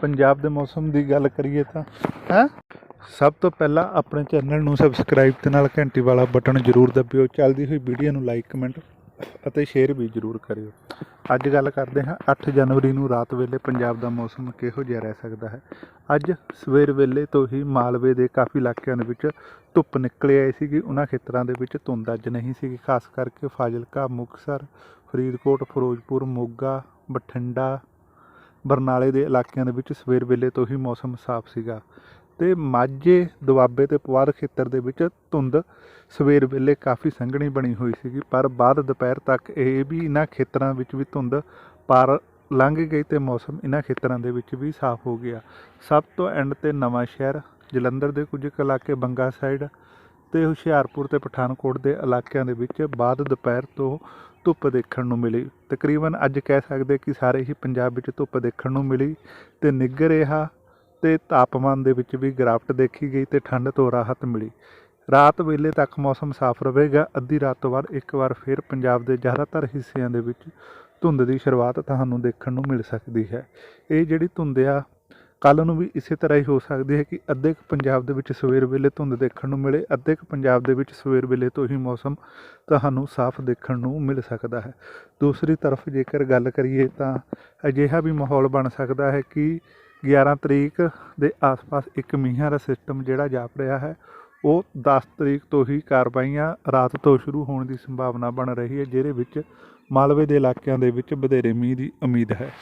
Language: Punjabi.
ਪੰਜਾਬ ਦੇ ਮੌਸਮ ਦੀ ਗੱਲ ਕਰੀਏ ਤਾਂ, ਹੈ? ਸਭ ਤੋਂ ਪਹਿਲਾਂ ਆਪਣੇ ਚੈਨਲ ਨੂੰ ਸਬਸਕ੍ਰਾਈਬ ਤੇ ਨਾਲ ਘੰਟੀ ਵਾਲਾ ਬਟਨ ਜ਼ਰੂਰ ਦਬਿਓ। ਚੱਲਦੀ ਹੋਈ ਵੀਡੀਓ ਨੂੰ ਲਾਈਕ ਕਮੈਂਟ ਅਤੇ ਸ਼ੇਅਰ ਵੀ ਜ਼ਰੂਰ ਕਰਿਓ। ਅੱਜ ਗੱਲ ਕਰਦੇ ਹਾਂ 8 ਜਨਵਰੀ ਨੂੰ ਰਾਤ ਵੇਲੇ ਪੰਜਾਬ ਦਾ ਮੌਸਮ ਕਿਹੋ ਜਿਹਾ ਰਹਿ ਸਕਦਾ ਹੈ? ਅੱਜ ਸਵੇਰ ਵੇਲੇ ਤੋਂ ਹੀ ਮਾਲਵੇ ਦੇ ਕਾਫੀ ਇਲਾਕਿਆਂ ਦੇ ਵਿੱਚ ਧੁੱਪ ਨਿਕਲ ਆਈ ਸੀਗੀ। ਉਹਨਾਂ ਖੇਤਰਾਂ ਦੇ ਵਿੱਚ ਧੁੰਦ ਅੱਜ ਨਹੀਂ ਸੀਗੀ। ਖਾਸ ਕਰਕੇ ਫਾਜ਼ਿਲਕਾ, ਮੁਕਤਸਰ, ਫਰੀਦਕੋਟ, ਫਿਰੋਜ਼ਪੁਰ, ਮੋਗਾ, ਬਠਿੰਡਾ ਬਰਨਾਲੇ ਦੇ ਇਲਾਕਿਆਂ ਦੇ ਵਿੱਚ ਸਵੇਰ ਵੇਲੇ ਤੋਂ ਹੀ ਮੌਸਮ ਸਾਫ਼ ਸੀਗਾ ਤੇ ਮਾਝੇ, ਦੁਆਬੇ ਤੇ ਪੁਆਧ ਖੇਤਰ ਦੇ ਵਿੱਚ ਧੁੰਦ ਸਵੇਰ ਵੇਲੇ ਕਾਫੀ ਸੰਘਣੀ ਬਣੀ ਹੋਈ ਸੀਗੀ, ਪਰ ਬਾਅਦ ਦੁਪਹਿਰ ਤੱਕ ਇਹ ਵੀ ਇਹਨਾਂ ਖੇਤਰਾਂ ਵਿੱਚ ਵੀ ਧੁੰਦ ਪਾਰ ਲੰਘ ਗਈ ਤੇ ਮੌਸਮ ਇਹਨਾਂ ਖੇਤਰਾਂ ਦੇ ਵਿੱਚ ਵੀ ਸਾਫ਼ ਹੋ ਗਿਆ। ਸਭ ਤੋਂ ਐਂਡ ਤੇ ਨਵਾਂ ਸ਼ਹਿਰ ਜਲੰਧਰ ਦੇ ਕੁਝ ਕੁ ਇਲਾਕੇ ਬੰਗਾ ਸਾਈਡ ਤੇ ਹੁਸ਼ਿਆਰਪੁਰ ਤੇ ਪਠਾਨਕੋਟ ਦੇ ਇਲਾਕਿਆਂ ਦੇ ਵਿੱਚ ਬਾਅਦ ਦੁਪਹਿਰ ਤੋਂ ਧੁੱਪ ਦੇਖਣ ਨੂੰ ਮਿਲੀ। ਤਕਰੀਬਨ ਅੱਜ ਕਹਿ ਸਕਦੇ ਕਿ ਸਾਰੇ ਹੀ ਪੰਜਾਬ ਵਿੱਚ ਧੁੱਪ ਦੇਖਣ ਨੂੰ ਮਿਲੀ ਤੇ ਨਿੱਘ ਰਿਹਾ ਤੇ ਤਾਪਮਾਨ ਦੇ ਵਿੱਚ ਵੀ ਗਿਰਾਵਟ ਦੇਖੀ ਗਈ ਤੇ ਠੰਡ ਤੋਂ ਰਾਹਤ ਮਿਲੀ। ਰਾਤ ਵੇਲੇ ਤੱਕ ਮੌਸਮ ਸਾਫ਼ ਰਹੇਗਾ। ਅੱਧੀ ਰਾਤ ਤੋਂ ਬਾਅਦ ਇੱਕ ਵਾਰ ਫਿਰ ਪੰਜਾਬ ਦੇ ਜ਼ਿਆਦਾਤਰ ਹਿੱਸਿਆਂ ਦੇ ਵਿੱਚ ਧੁੰਦ ਦੀ ਸ਼ੁਰੂਆਤ ਤੁਹਾਨੂੰ ਦੇਖਣ ਨੂੰ ਮਿਲ ਸਕਦੀ ਹੈ। ਇਹ ਜਿਹੜੀ ਧੁੰਦ ਆ ਕੱਲ ਨੂੰ ਵੀ ਇਸੇ ਤਰ੍ਹਾਂ ਹੀ ਹੋ ਸਕਦੀ ਹੈ ਕਿ ਅੱਧੇ ਕੁ ਪੰਜਾਬ ਦੇ ਵਿੱਚ ਸਵੇਰ ਵੇਲੇ ਧੁੰਦ ਦੇਖਣ ਨੂੰ ਮਿਲੇ, ਅੱਧੇ ਕੁ ਪੰਜਾਬ ਦੇ ਵਿੱਚ ਸਵੇਰ ਵੇਲੇ ਤੋਂ ਹੀ ਮੌਸਮ ਤੁਹਾਨੂੰ ਸਾਫ਼ ਦੇਖਣ ਨੂੰ ਮਿਲ ਸਕਦਾ ਹੈ। ਦੂਸਰੀ ਤਰਫ ਜੇਕਰ ਗੱਲ ਕਰੀਏ ਤਾਂ ਅਜਿਹਾ ਵੀ ਮਾਹੌਲ ਬਣ ਸਕਦਾ ਹੈ ਕਿ 11 ਤਰੀਕ ਦੇ ਆਸ-ਪਾਸ ਇੱਕ ਮੀਂਹਾਂ ਦਾ ਸਿਸਟਮ ਜਿਹੜਾ ਜਾਪ ਰਿਹਾ ਹੈ, ਉਹ 10 ਤਰੀਕ ਤੋਂ ਹੀ ਕਾਰਵਾਈਆਂ ਰਾਤ ਤੋਂ ਸ਼ੁਰੂ ਹੋਣ ਦੀ ਸੰਭਾਵਨਾ ਬਣ ਰਹੀ ਹੈ, ਜਿਹਦੇ ਵਿੱਚ ਮਾਲਵੇ ਦੇ ਇਲਾਕਿਆਂ ਦੇ ਵਿੱਚ ਵਧੇਰੇ ਮੀਂਹ ਦੀ ਉਮੀਦ ਹੈ।